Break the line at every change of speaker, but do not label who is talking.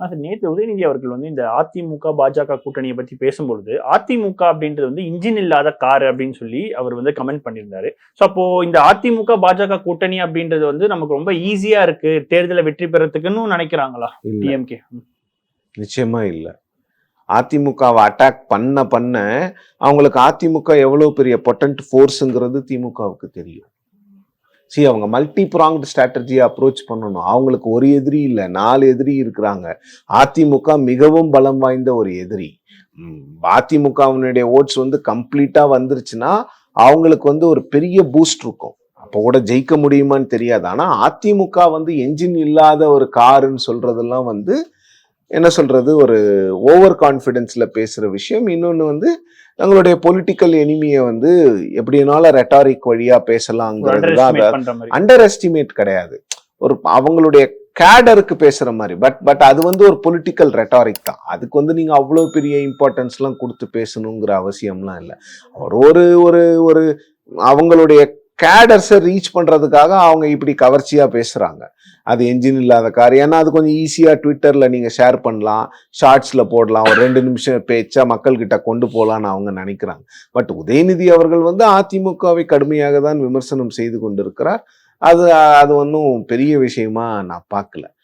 Sir நேற்று உதயநிதி அவர்கள் வந்து இந்த அதிமுக பாஜக கூட்டணியை பத்தி பேசும்பொழுது அதிமுக அப்படின்றது வந்து இன்ஜின் இல்லாத கார் அப்படின்னு சொல்லி அவர் வந்து கமெண்ட் பண்ணியிருந்தாரு. ஸோ அப்போ இந்த அதிமுக பாஜக கூட்டணி அப்படின்றது வந்து நமக்கு ரொம்ப ஈஸியா இருக்கு. தேர்தலை வெற்றி பெறத்துக்குன்னு நினைக்கிறாங்களா? டிஎம்கே
நிச்சயமா இல்ல. அதிமுகவை அட்டாக் பண்ண பண்ண அவங்களுக்கு அதிமுக எவ்வளவு பெரிய பொட்டன்ட் ஃபோர்ஸுங்கிறது திமுகவுக்கு தெரியும். சி அவங்க மல்டி ப்ராங்க்டு ஸ்ட்ராட்டஜியை அப்ரோச் பண்ணணும். அவங்களுக்கு ஒரு எதிரி இல்லை நாலு எதிரி இருக்கிறாங்க. அதிமுக மிகவும் பலம் வாய்ந்த ஒரு எதிரி. அதிமுகவினுடைய ஓட்ஸ் வந்து கம்ப்ளீட்டாக வந்துருச்சுன்னா அவங்களுக்கு வந்து ஒரு பெரிய பூஸ்ட் இருக்கும். அப்போ கூட ஜெயிக்க முடியுமான்னு தெரியாது. ஆனால் அதிமுக வந்து என்ஜின் இல்லாத ஒரு காருன்னு சொல்றதெல்லாம் வந்து என்ன சொல்றது ஒரு ஓவர் கான்ஃபிடென்ஸ்ல பேசுற விஷயம். இன்னொன்னு வந்து தங்களுடைய பொலிட்டிக்கல் எனிமியை வந்து எப்படினாலும் ரெட்டாரிக் வழியா பேசலாங்கிறது தான்
அண்டர்
எஸ்டிமேட் கிடையாது. ஒரு அவங்களுடைய கேடருக்கு பேசுற மாதிரி. பட் பட் அது வந்து ஒரு பொலிட்டிக்கல் ரெட்டாரிக் தான். அதுக்கு வந்து நீங்க அவ்வளோ பெரிய இம்பார்ட்டன்ஸ்லாம் கொடுத்து பேசணுங்கிற அவசியம்லாம் இல்லை. அவர் ஒரு ஒரு ஒரு அவங்களுடைய கேடர்ஸை ரீச் பண்றதுக்காக அவங்க இப்படி கவர்ச்சியா பேசுறாங்க. அது என்ஜின் இல்லாத கார் ஏன்னா அது கொஞ்சம் ஈஸியாக ட்விட்டரில் நீங்கள் ஷேர் பண்ணலாம். ஷார்ட்ஸில் போடலாம். ஒரு ரெண்டு நிமிஷம் பேச்சா மக்கள்கிட்ட கொண்டு போகலான்னு அவங்க நினைக்கிறாங்க. பட் உதயநிதி அவர்கள் வந்து அதிமுகவை கடுமையாக தான் விமர்சனம் செய்து கொண்டிருக்கிறார். அது அது ஒன்றும் பெரிய விஷயமா நான் பார்க்கல.